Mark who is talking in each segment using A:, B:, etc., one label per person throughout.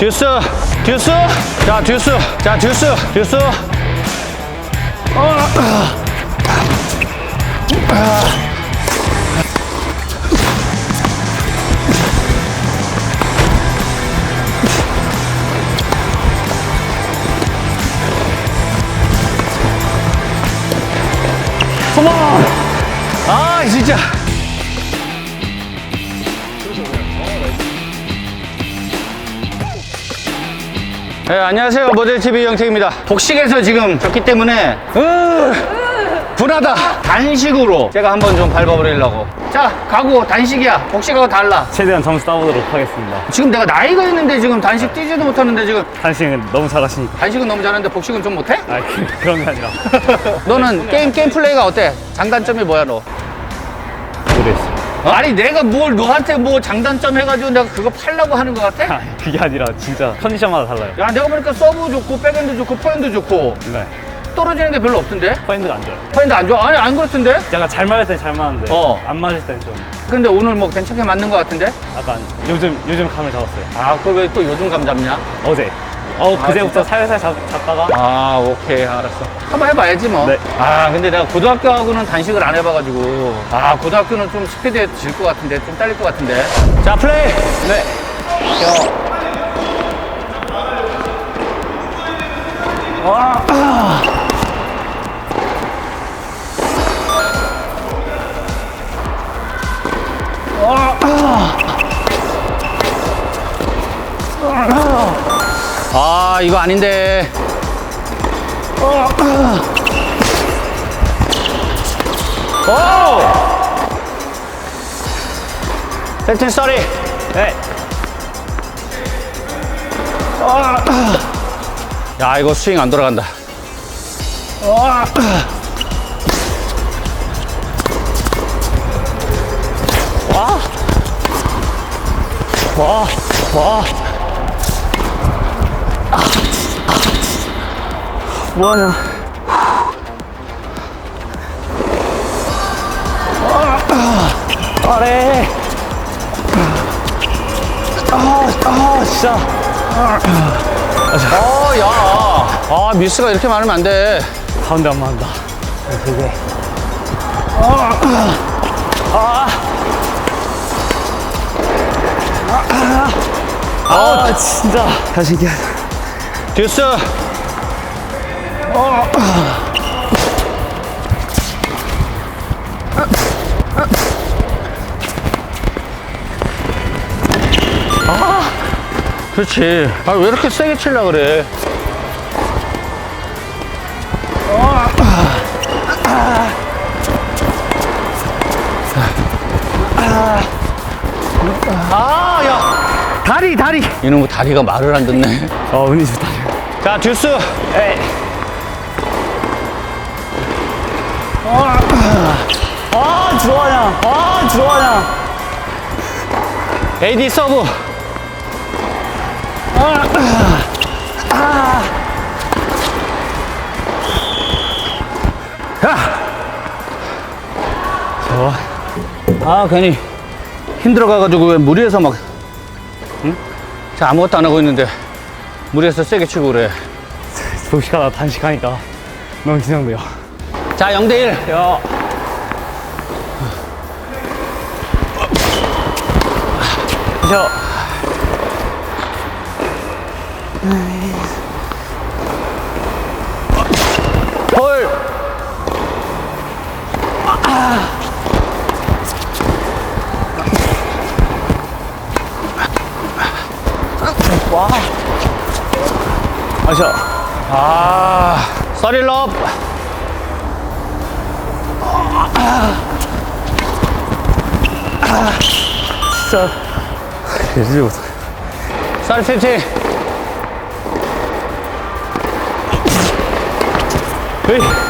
A: 듀스, 듀스. 자, 듀스. 자, 듀스, 듀스. 컴온! 아, 진짜. 네, 안녕하세요. 모델TV 영택입니다. 복식에서 지금 졌기 때문에, 으, 분하다. 단식으로 제가 한번 좀 밟아버리려고. 자, 가고 단식이야. 복식하고 달라.
B: 최대한 점수 따보도록 하겠습니다.
A: 지금 내가 나이가 있는데 지금 단식 뛰지도 못하는데 지금
B: 단식은 너무 잘하시니까.
A: 단식은 너무 잘하는데 복식은 좀 못해?
B: 아, 그, 그런 게 아니라.
A: 너는 게임, 게임 플레이가 어때? 장단점이 뭐야, 너?
B: 모르겠어 요.
A: 아니, 내가 뭘 너한테 뭐 장단점 해가지고 내가 그거 팔라고 하는 것 같아?
B: 아, 그게 아니라 진짜 컨디션마다 달라요.
A: 야, 내가 보니까 서브 좋고, 백핸드 좋고, 포핸드 좋고,
B: 네.
A: 떨어지는 게 별로 없던데?
B: 포인트가 안 좋아요.
A: 포핸드 안 좋아? 아니, 안 그렇던데?
B: 약간 잘 맞을 땐 잘 맞는데
A: 어.
B: 안 맞을 땐 좀
A: 근데 오늘 뭐 괜찮게 맞는 것 같은데?
B: 약간 요즘 요즘 감을 잡았어요.
A: 아, 그걸 왜 또 요즘 감 잡냐?
B: 어제. 어
A: 아,
B: 그제부터? 살살 잡, 잡다가
A: 아, 오케이, 알았어. 한번 해봐야지 뭐.
B: 네.
A: 아, 근데 내가 고등학교하고는 단식을 안 해봐가지고. 아, 고등학교는 좀 스피드에 질 것 같은데, 좀 딸릴 것 같은데. 자, 플레이!
B: 네.
A: 아, 이거 아닌데. 오! 세팅 쏘리.
B: 네.
A: 야, 이거 스윙 안 돌아간다.
B: 와. 와. 뭐하냐. 아래. 아, 아, 진짜.
A: 어, 야. 아, 미스가 이렇게 많으면 안 돼.
B: 가운데 안 맞는다. 되게. 아, 아, 진짜. 다시 이 게.
A: 듀스. 아, 그렇지. 아, 왜 이렇게 세게 치려 그래? 아, 야. 다리, 다리. 이놈의 다리가 말을 안 듣네.
B: 어, 운이 좋다.
A: 자, 듀스.
B: 에이. 아, 좋아냐. 아, 좋아냐.
A: AD 서브.
B: 좋아.
A: 아, 괜히 힘들어가가지고 왜 무리해서 막, 응? 자, 아무것도 안 하고 있는데 무리해서 세게 치고 그래.
B: 도시가다 단식하니까 너무 긴장돼요.
A: 자, 0대1.
B: 야. 저.
A: 헐.
B: 아셔.
A: 아, 서릴럽.
B: 진짜. 예지 못해.
A: 썰 피프티.
B: 에이.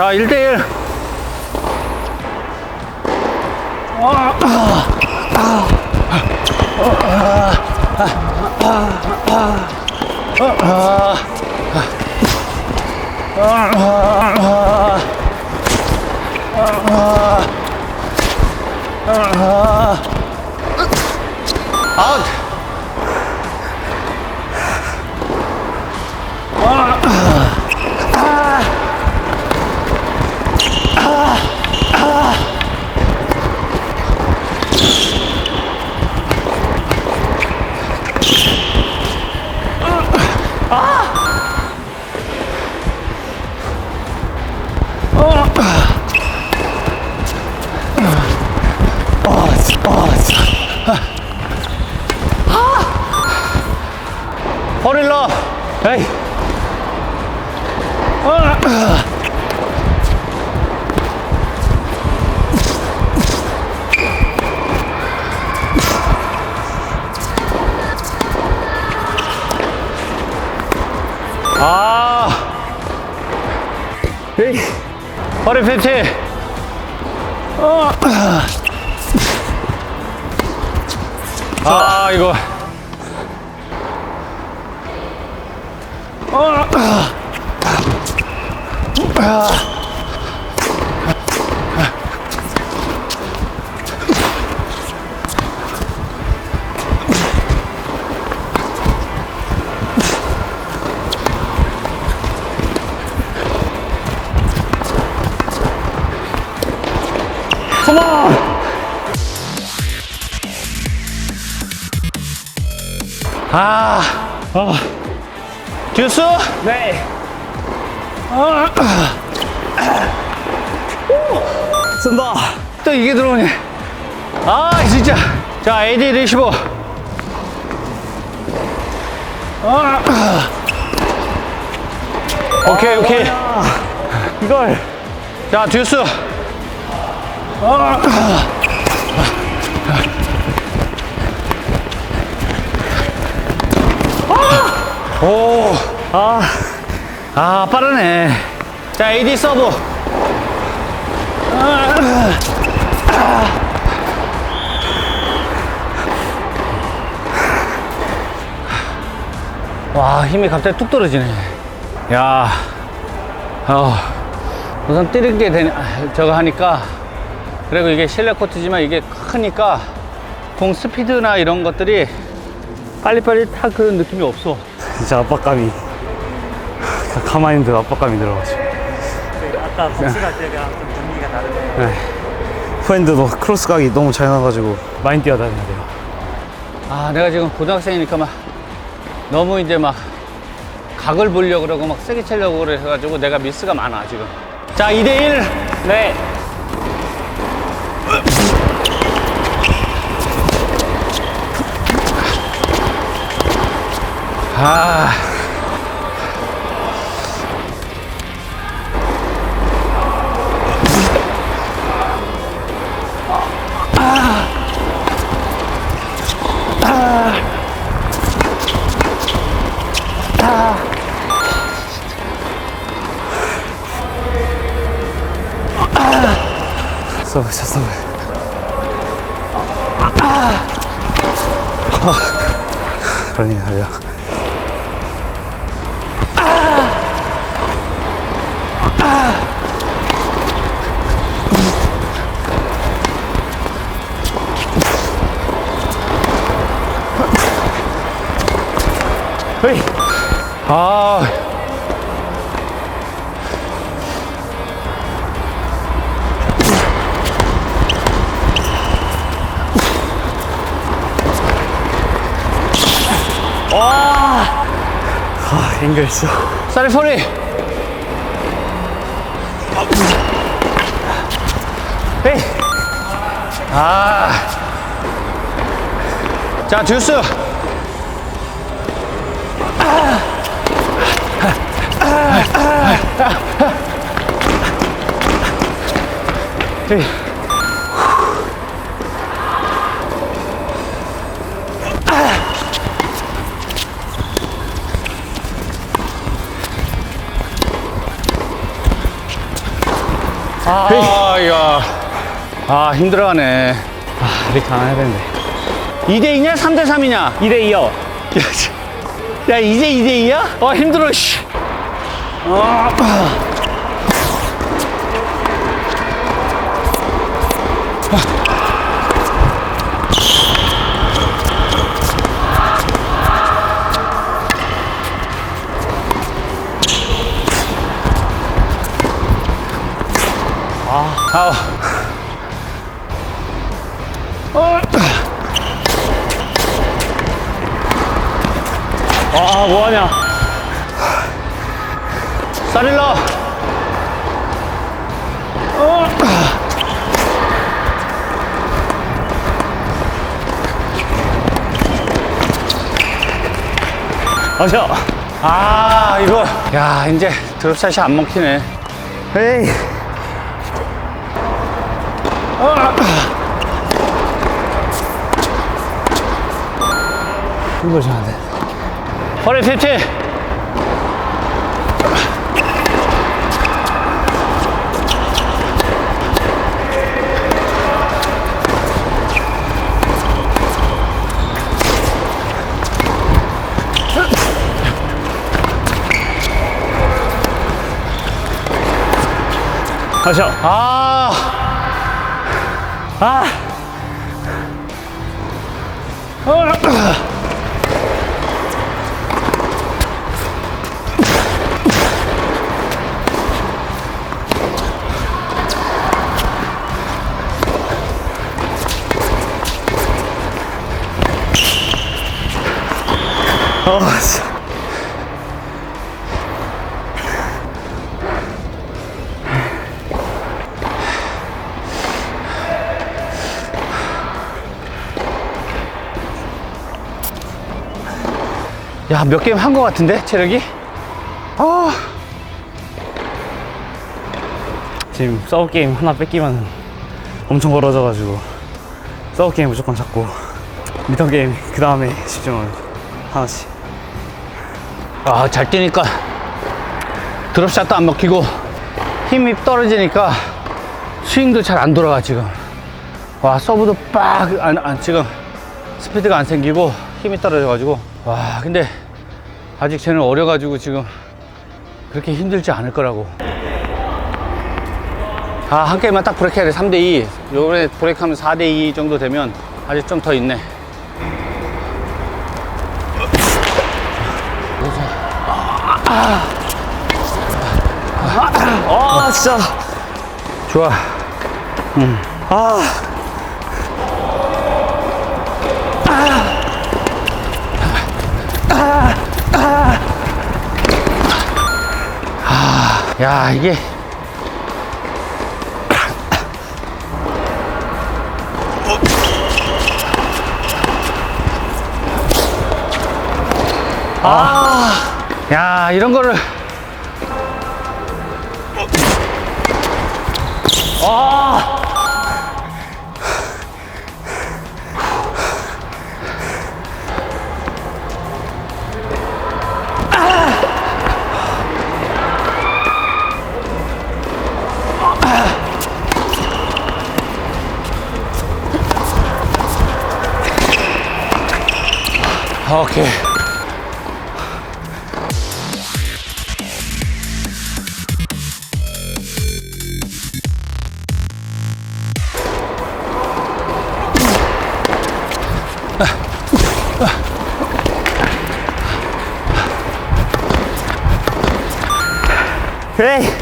A: 자, 1대1. 아웃. 아. 아, 듀스?
B: 네. 쓴다.
A: 또 이게 들어오네. 아, 진짜. 자, AD 리시버. 아. 오케이, 오케이.
B: 야, 이걸.
A: 자, 듀스. 오,
B: 아,
A: 아, 빠르네. 자, AD 서브. 와, 힘이 갑자기 뚝 떨어지네. 야, 어, 우선 뛰게 되네, 아, 저거 하니까. 그리고 이게 실내 코트지만 이게 크니까 공 스피드나 이런 것들이 빨리빨리 타 그런 느낌이 없어.
B: 진짜 압박감이. 가만히 있는 압박감이 들어가지고.
C: 아까 복수할 때가 좀 분위기가 다르네.
B: 후핸드도 크로스 각이 너무 잘 나가지고 많이 뛰어다녀야 돼요.
A: 아, 내가 지금 고등학생이니까 막 너무 이제 막 각을 보려고 그러고 막 세게 치려고 그래가지고 내가 미스가 많아, 지금. 자, 2대1.
B: 네.
A: 아. 헤이. 아.
B: 아, 앵글 있어.
A: 쌀이 소리. 헤이. 아. 자, 듀스. 헤이. 아, 야. 아, 힘들어가네.
B: 아, 이렇게 안 해야 되는데.
A: 2대2냐? 3대3이냐?
B: 2대2요.
A: 야, 이제 2대2야? 어, 힘들어, 씨. 아, 아우. 어.
B: 아, 뭐하냐.
A: 사릴라. 어.
B: 마셔.
A: 아, 이거. 야, 이제 드롭샷이 안 먹히네.
B: 에이. 이거 좀안 돼.
A: 허리 피티.
B: 마셔.
A: 아,
B: 아. 어, 씨.
A: 야, 몇 게임 한 것 같은데, 체력이? 아,
B: 지금 서브 게임 하나 뺏기면 엄청 벌어져가지고 서브 게임 무조건 잡고 미터 게임 그 다음에 집중을 하나씩.
A: 아, 잘 뛰니까 드롭샷도 안 먹히고 힘이 떨어지니까 스윙도 잘 안 돌아가, 지금. 와, 서브도 빡, 안, 안, 지금 스피드가 안 생기고 힘이 떨어져가지고. 와, 근데 아직 쟤는 어려가지고 지금 그렇게 힘들지 않을 거라고. 아, 한 게임만 딱 브레이크 해야 돼. 3대2. 요번에 브레이크 하면 4대2 정도 되면 아직 좀 더 있네.
B: 아 진짜.
A: 좋아.
B: 아.
A: 야, 이게. 아, 야, 이런 거를. 오케이.
B: 에이.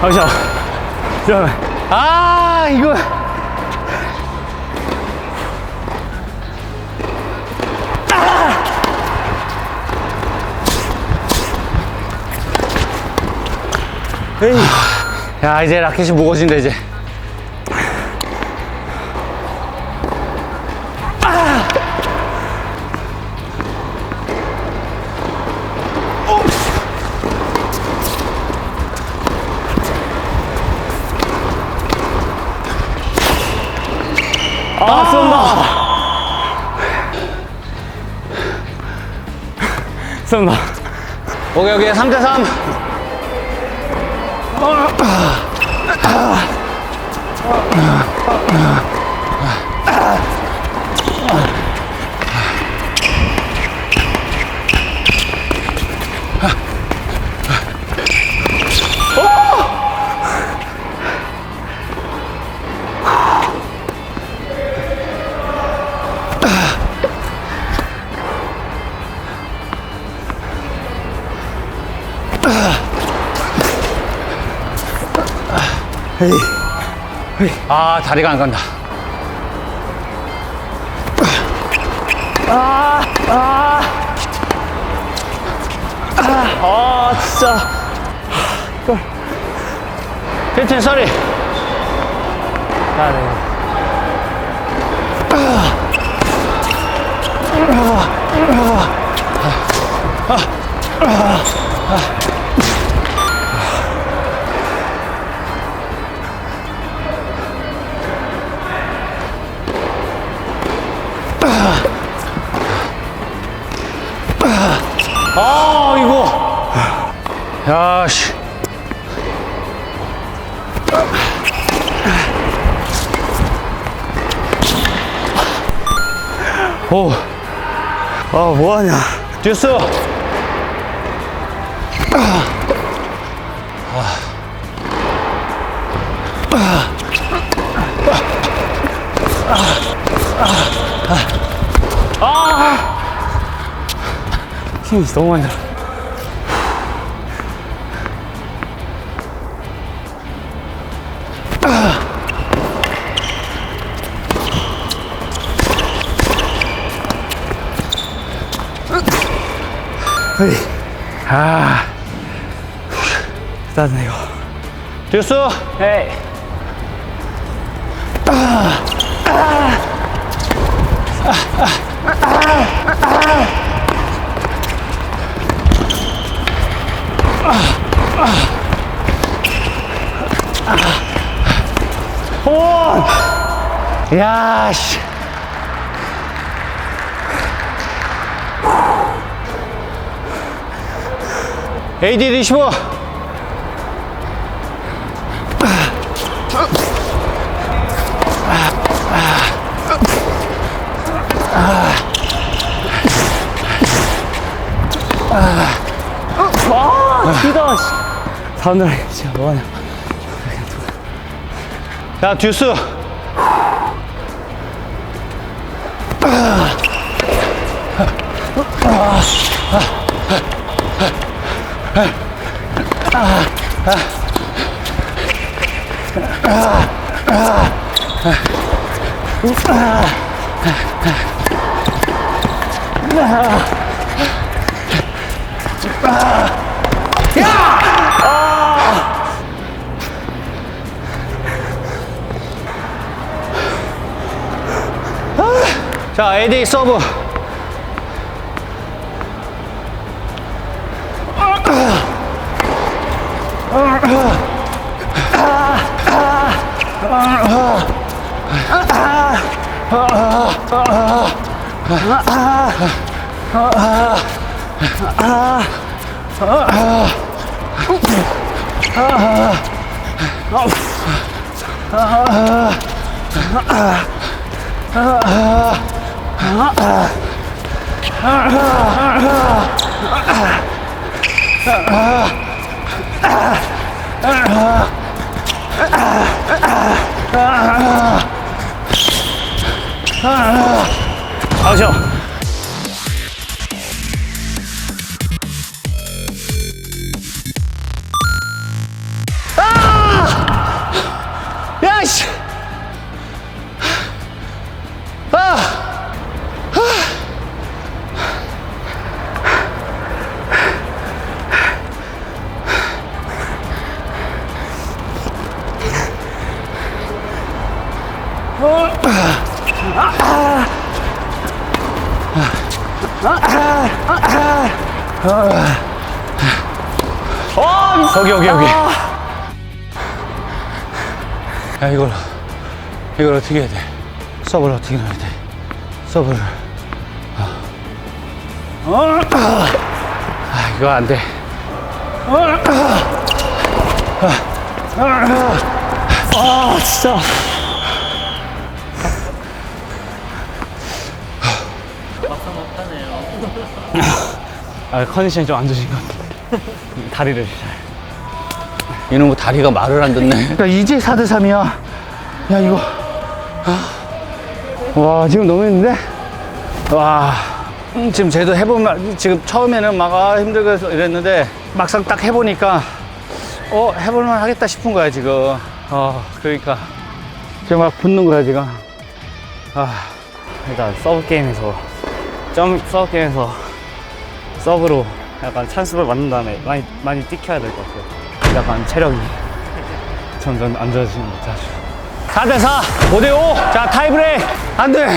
B: 잠시만. 잠시만.
A: 아, 이거. 야, 이제 라켓이 무거워진다, 이제.
B: 쏜다.
A: 오케이, 오케이. 3대3. 아, 다리가 안 간다.
B: 아, 진짜.
A: 캡틴 서리.
B: 아, 네.
A: 아, 이거. 야, 씨. 오,
B: 아, 뭐하냐.
A: 듀스.
B: 힘이 너무 많이 들어. 아. 짜증나, 이거.
A: 듀스.
B: 헤이.
A: 야, 씨. AD 오! 야,
B: 씨. AD 15. 사람들, 진짜 뭐하냐.
A: 야, 듀스. 자, AD 서브.
B: 아셔.
A: 여기 여기 여기. 야 이걸 이걸 어떻게 해야 돼? 서브를 어떻게 넣어야 돼? 서브를. 아, 아 이거 안 돼.
B: 아 진짜 아, 컨디션이 좀 안 좋으신 것 같아요. 다리를. 잘
A: 이놈의 다리가 말을 안 듣네. 그러니까 이제 4대 3이야. 야 이거. 아. 와 지금 너무 힘든데? 와. 음, 지금 쟤도 해보면 지금 처음에는 막 아, 힘들고 해서 이랬는데 막상 딱 해보니까 어 해볼만 하겠다 싶은 거야 지금. 어 그러니까. 지금 막 붙는 거야 지금. 아.
B: 일단 서브 게임에서 점 서브 게임에서 서브로 약간 찬스볼 맞는 다음에 많이 많이 뛰켜야 될 것 같아요. 약간 체력이 점점 안 좋아지는 것 같아가지고
A: 4대4 5대5 자 타이브레이크 안돼. 야